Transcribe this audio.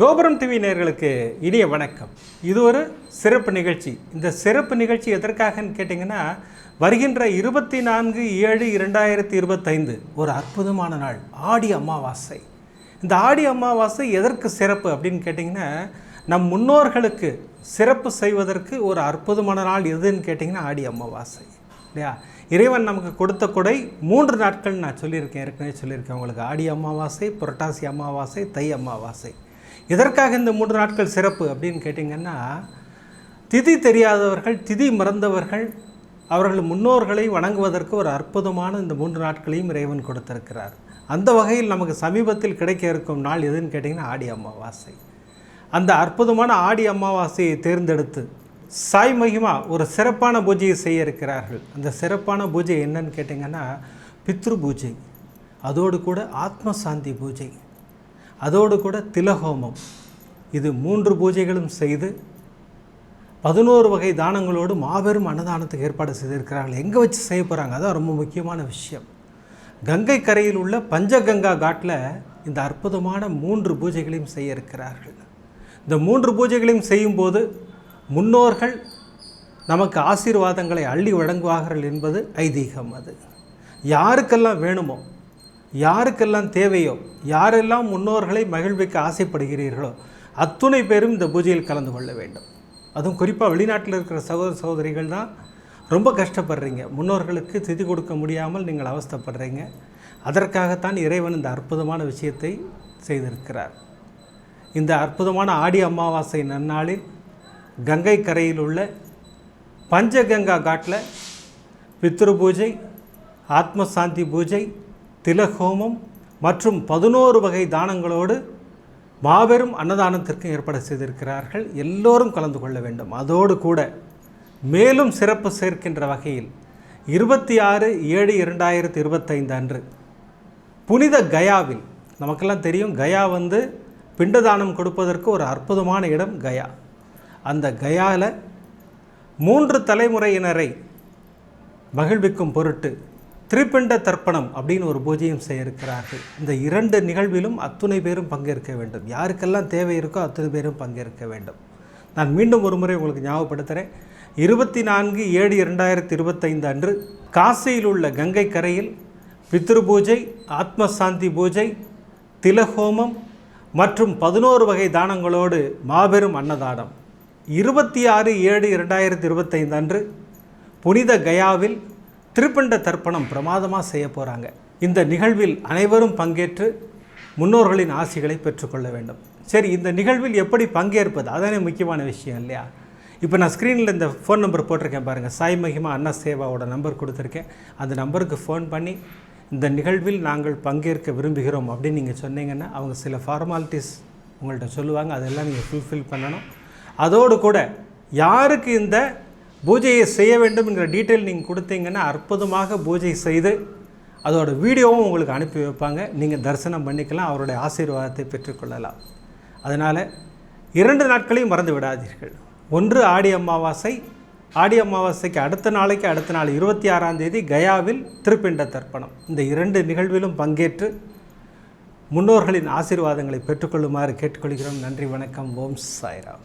கோபுரம் டிவி நேர்களுக்கு இனிய வணக்கம். இது ஒரு சிறப்பு நிகழ்ச்சி. இந்த சிறப்பு நிகழ்ச்சி எதற்காகன்னு கேட்டிங்கன்னா வருகின்ற இருபத்தி நான்கு ஏழு இரண்டாயிரத்தி இருபத்தைந்து ஒரு அற்புதமான நாள் ஆடி அமாவாசை. இந்த ஆடி அமாவாசை எதற்கு சிறப்பு அப்படின்னு கேட்டிங்கன்னா நம் முன்னோர்களுக்கு சிறப்பு செய்வதற்கு ஒரு அற்புதமான நாள் எதுன்னு கேட்டிங்கன்னா ஆடி அமாவாசை. இல்லையா? இறைவன் நமக்கு கொடுத்த கொடை மூன்று நாட்கள் நான் சொல்லியிருக்கேன். ஏற்கனவே சொல்லியிருக்கேன் உங்களுக்கு. ஆடி அமாவாசை புரட்டாசி அமாவாசை தை அமாவாசை. எதற்காக இந்த மூன்று நாட்கள் சிறப்பு அப்படின்னு கேட்டிங்கன்னா திதி தெரியாதவர்கள் திதி மறந்தவர்கள் அவர்கள் முன்னோர்களை வணங்குவதற்கு ஒரு அற்புதமான இந்த மூன்று நாட்களையும் இறைவன் கொடுத்திருக்கிறார். அந்த வகையில் நமக்கு சமீபத்தில் கிடைக்க இருக்கும் நாள் எதுன்னு கேட்டிங்கன்னா ஆடி அமாவாசை. அந்த அற்புதமான ஆடி அமாவாசையை தேர்ந்தெடுத்து சாய் மகிமா ஒரு சிறப்பான பூஜையை செய்ய இருக்கிறார்கள். அந்த சிறப்பான பூஜை என்னன்னு கேட்டிங்கன்னா பித்ரு பூஜை. அதோடு கூட ஆத்ம சாந்தி பூஜை. அதோடு கூட திலஹோமம். இது மூன்று பூஜைகளும் செய்து பதினோரு வகை தானங்களோடு மாபெரும் அன்னதானத்துக்கு ஏற்பாடு செய்திருக்கிறார்கள். எங்கே வச்சு செய்ய போகிறாங்க அதான் ரொம்ப முக்கியமான விஷயம். கங்கை கரையில் உள்ள பஞ்சகங்கா காட்டில் இந்த அற்புதமான மூன்று பூஜைகளையும் செய்ய இருக்கிறார்கள். இந்த மூன்று பூஜைகளையும் செய்யும்போது முன்னோர்கள் நமக்கு ஆசீர்வாதங்களை அள்ளி வழங்குவார்கள் என்பது ஐதீகம் அது. யாருக்கெல்லாம் வேணுமோ யாருக்கெல்லாம் தேவையோ யாரெல்லாம் முன்னோர்களை மகிழ்விக்க ஆசைப்படுகிறீர்களோ அத்துணை பேரும் இந்த பூஜையில் கலந்து கொள்ள வேண்டும். அதுவும் குறிப்பாக வெளிநாட்டில் இருக்கிற சகோதர சகோதரிகள் தான் ரொம்ப கஷ்டப்படுறீங்க. முன்னோர்களுக்கு திதி கொடுக்க முடியாமல் நீங்கள் அவஸ்தைப்படுறீங்க. அதற்காகத்தான் இறைவன் இந்த அற்புதமான விஷயத்தை செய்திருக்கிறார். இந்த அற்புதமான ஆடி அமாவாசை நன்னாளில் கங்கை கரையில் உள்ள பஞ்சகங்கா காட்டில் பித்ரு பூஜை ஆத்ம சாந்தி பூஜை திலஹோமம் மற்றும் பதினோரு வகை தானங்களோடு மாபெரும் அன்னதானத்திற்கும் ஏற்பாடு செய்திருக்கிறார்கள். எல்லோரும் கலந்து கொள்ள வேண்டும். அதோடு கூட மேலும் சிறப்பு சேர்க்கின்ற வகையில் இருபத்தி ஆறு ஏழு இரண்டாயிரத்தி இருபத்தைந்து அன்று புனித கயாவில் நமக்கெல்லாம் தெரியும் கயா வந்து பிண்டதானம் கொடுப்பதற்கு ஒரு அற்புதமான இடம் கயா. அந்த கயாவில் மூன்று தலைமுறையினரை மகிழ்விக்கும் பொருட்டு திரிபிண்ட தர்ப்பணம் அப்படின்னு ஒரு பூஜையும் செய்ய இருக்கிறார்கள் இந்த இரண்டு நிகழ்விலும் அத்துணை பேரும் பங்கேற்க வேண்டும். யாருக்கெல்லாம் தேவை இருக்கோ அத்துணை பேரும் பங்கேற்க வேண்டும். நான் மீண்டும் ஒரு முறை உங்களுக்கு ஞாபகப்படுத்துகிறேன் இருபத்தி நான்கு ஏழு இரண்டாயிரத்தி இருபத்தைந்து அன்று காசியில் உள்ள கங்கை கரையில் பித்ரு பூஜை ஆத்ம சாந்தி பூஜை திலஹோமம் மற்றும் பதினோரு வகை தானங்களோடு மாபெரும் அன்னதானம். இருபத்தி ஆறு ஏழு இரண்டாயிரத்தி இருபத்தைந்து அன்று புனித கயாவில் திருப்பண்ட தர்ப்பணம் பிரமாதமாக செய்ய போகிறாங்க இந்த நிகழ்வில் அனைவரும் பங்கேற்று முன்னோர்களின் ஆசிகளை பெற்றுக்கொள்ள வேண்டும். சரி இந்த நிகழ்வில் எப்படி பங்கேற்பது? அதானே முக்கியமான விஷயம் இல்லையா? இப்போ நான் ஸ்க்ரீனில் இந்த ஃபோன் நம்பர் போட்டிருக்கேன் பாருங்கள் சாய் மகிமா அண்ணா சேவாவோட நம்பர் கொடுத்துருக்கேன். அந்த நம்பருக்கு ஃபோன் பண்ணி இந்த நிகழ்வில் நாங்கள் பங்கேற்க விரும்புகிறோம் அப்படின்னு நீங்கள் சொன்னீங்கன்னா அவங்க சில ஃபார்மாலிட்டிஸ் உங்கள்கிட்ட சொல்லுவாங்க. அதெல்லாம் நீங்கள் ஃபுல்ஃபில் பண்ணணும். அதோடு கூட யாருக்கு இந்த பூஜையை செய்ய வேண்டும் என்கிற டீட்டெயில் நீங்கள் கொடுத்தீங்கன்னா அற்புதமாக பூஜை செய்து அதோட வீடியோவும் உங்களுக்கு அனுப்பி வைப்பாங்க. நீங்கள் தரிசனம் பண்ணிக்கலாம். அவருடைய ஆசீர்வாதத்தை பெற்றுக்கொள்ளலாம் அதனால் இரண்டு நாட்களையும் மறந்து விடாதீர்கள். ஒன்று ஆடி அமாவாசை. ஆடி அமாவாசைக்கு அடுத்த நாளைக்கு அடுத்த நாள் இருபத்தி ஆறாம் தேதி கயாவில் திருப்பிண்ட தர்ப்பணம். இந்த இரண்டு நிகழ்விலும் பங்கேற்று முன்னோர்களின் ஆசீர்வாதங்களை பெற்றுக்கொள்ளுமாறு கேட்டுக்கொள்கிறோம். நன்றி வணக்கம். ஓம் சாய்ராம்.